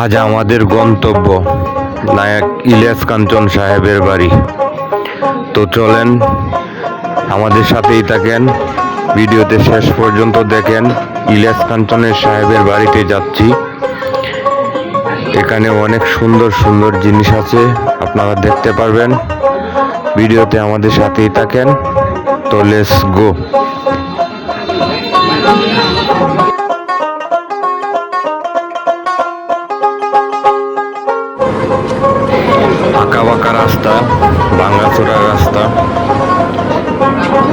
আজ আমাদের গন্তব্য নায়ক ইলিয়াস কাঞ্চন সাহেবের বাড়ি। তো চলেন, আমাদের সাথেই থাকেন। ভিডিওতে শেষ পর্যন্ত দেখেন, ইলিয়াস কাঞ্চনের সাহেবের বাড়িতে যাচ্ছি। এখানে অনেক সুন্দর সুন্দর জিনিস আছে, আপনারা দেখতে পারবেন। ভিডিওতে আমাদের সাথেই থাকেন। তো লেটস গো বাঁকা রাস্তা ভাঙাচোরা রাস্তা।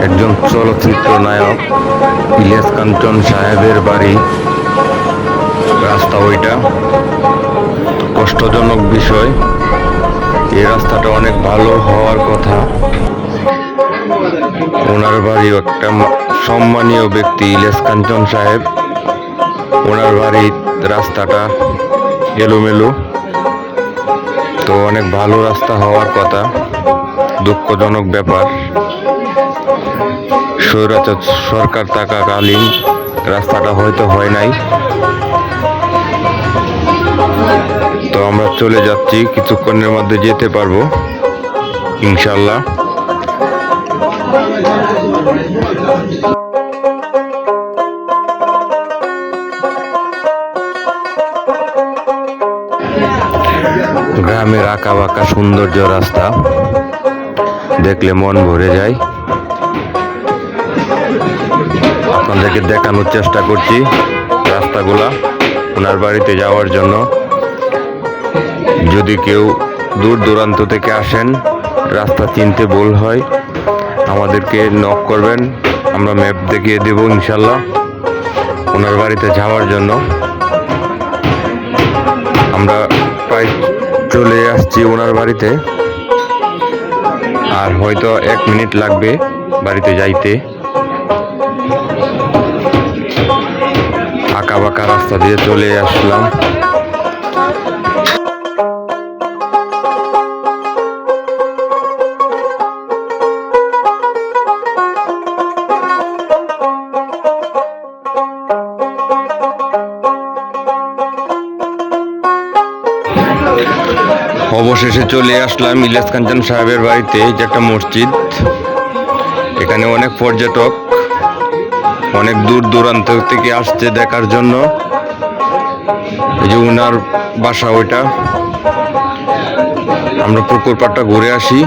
একজন চলচ্চিত্র নায়ক, ইলিয়াস কাঞ্চন সাহেবের বাড়ি। রাস্তা ওইটা। কষ্টজনক বিষয়। এই রাস্তাটা অনেক ভালো হওয়ার কথা। ওনার বাড়ি একটা সম্মানীয় ব্যক্তি, ইলিয়াস কাঞ্চন সাহেব। ওনার বাড়ির রাস্তাটা এলোমেলো। তো অনেক ভালো রাস্তা হওয়ার কথা। দুঃখজনক ব্যাপার। স্বৈরাচার সরকার থাকাকালীন রাস্তাটা হয়তো হয় নাই। তো আমরা চলে যাচ্ছি, কিছুক্ষণের মধ্যে যেতে পারব, ইনশাল্লাহ। গ্রামের আঁকা বাঁকা সৌন্দর্য রাস্তা। দেখলে মন ভরে যায়। আপনাদেরকে দেখানোর চেষ্টা করছি রাস্তাগুলা ওনার বাড়িতে যাওয়ার জন্য। যদি কেউ দূর দূরান্ত থেকে আসেন, রাস্তা চিনতে ভুল হয়, আমাদেরকে নক করবেন। আমরা ম্যাপ দেখিয়ে দেব ইনশাল্লাহ ওনার বাড়িতে যাওয়ার জন্য। আমরা প্রায় চলে আসছি ওনার বাড়িতে। আর হয়তো এক মিনিট লাগবে বাড়িতে যাইতে। আঁকা বাঁকা রাস্তা দিয়ে চলে আসলাম। অবশেষে চলে আসলাম ইলিয়াস কাঞ্চন সাহেবের বাড়িতে যে একটা মসজিদ। এখানে অনেক পর্যটক, অনেক দূর দূরান্ত থেকে আসছে দেখার জন্য। এই যে উনার বাসা ওইটা। আমরা পুকুর পাড়টা ঘুরে আসি।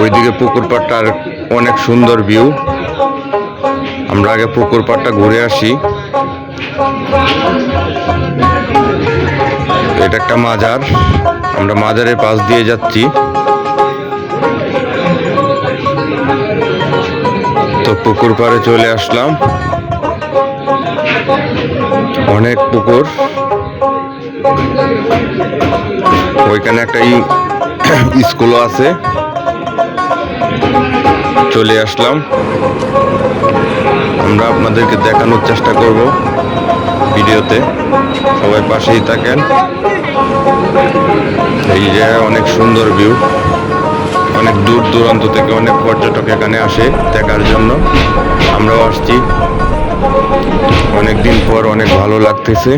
ওইদিকে পুকুর পাড়টার অনেক সুন্দর ভিউ। আমরা আগে পুকুর পাড়টা ঘুরে আসি। এটা একটা মাজার। আমরা মাজারের পাশ দিয়ে যাচ্ছি। তো পুকুর পাড়ে চলে আসলাম। অনেক পুকুর। ওইখানে একটা স্কুলও আছে। চলে আসলাম। আমরা আপনাদেরকে দেখানোর চেষ্টা করব। ভিডিওতে। সবাই পাশেই থাকেন। এই যে অনেক সুন্দর ভিউ। অনেক দূর দূরান্ত থেকে অনেক পর্যটক এখানে আসে দেখার জন্য। আমরাও আসছি। অনেকদিন পর অনেক ভালো লাগতেছে।